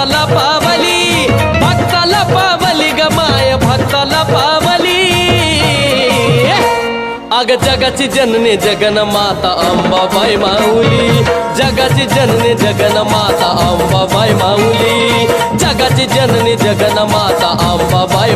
भक्ताला पावली भक्ताला पावली ग माय भक्ताला पावली. अग जगाची जननी जगन माता अंबाबाई माऊली. जगाची जननी जगन माता अंबाबाई माऊली. जगाची जननी जगन माता अंबाबाई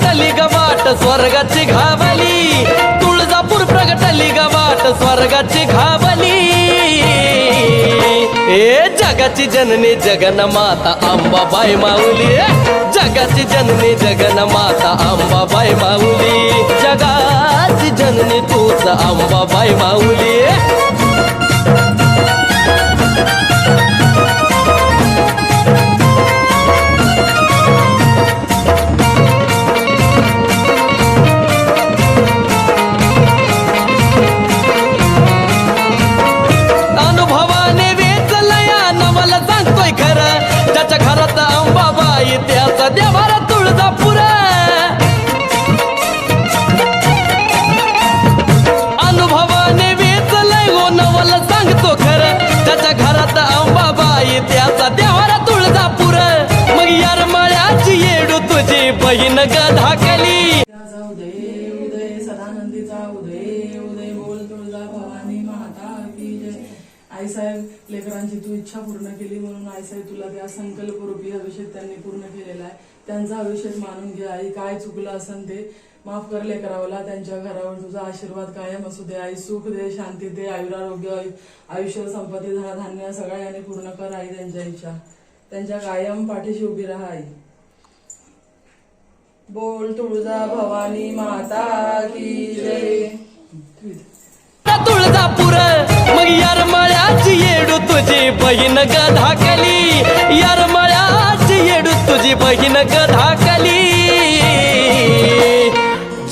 प्रगटली गवाट स्वर्गाची घावली. तुळजापूर प्रगटली गवाट स्वर्गाची घावली. ए जगाची जननी जगन माता अंबाबाई माऊली. जगाची जननी जगन माता अंबाबाई माऊली. जगाची जननी तूच अंबाबाई माऊली. तुळजापूर अनुभवाने वेचलय हो नवल सांगतो खर. त्याच्या घरात अंबाबाई त्याचा देवारा तुळजापूर. मग यार येडू तुझी बहीण गधाकली उदय उदय सदानंदीचा उदय उदय बोल तुळजा भवानी माता आईसाहेब लेकरांची तू इच्छा पूर्ण केली म्हणून आईसाहेब तुला त्या संकल्परूपी अभिषेक त्यांनी पूर्ण केलेला आहे. त्यांचा अभिषेक मानून घे आई काय चुकलं असन ते माफ कर लेकरावला त्यांच्या घरावर तुझा आशीर्वाद कायम असू दे. आई सुख दे शांती दे आयुरारोग्य आयुष्य संपत्ती धनधान्य सगळ्या याने पूर्ण कर आई त्यांच्या इच्छा. त्यांच्या कायम पाठीशी उभी राहा आई. बोल तुळजा भवानी माता की जय. तुळजा बहीण गधाकली यार मळ्याची येडू तुझी बहीण गधाकली.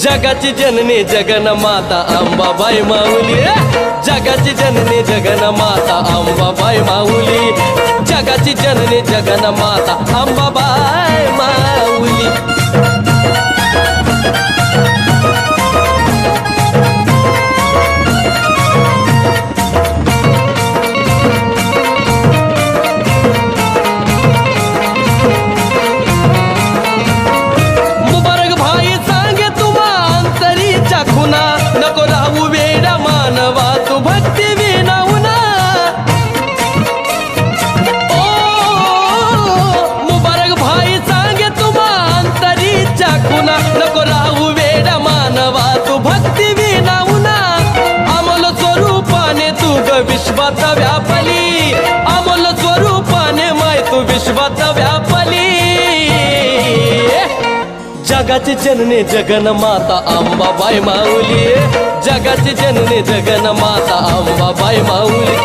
जगाची जननी जगन माता अंबाबाई माऊली. जगाची जननी जगन माता अंबाबाई माऊली. जगाची जननी जगन माता अंबाबाई. स्वरूपाने तू ग विश्वात व्यापली अमोल स्वरूपाने माय तू विश्वात व्यापली जगाची जननी जगन माता अंबाबाई माऊली. जगाची जननी जगन माता अंबाबाई माऊली.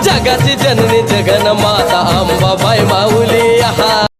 जगाची जननी जगन माता अंबाबाई माऊली. आहा.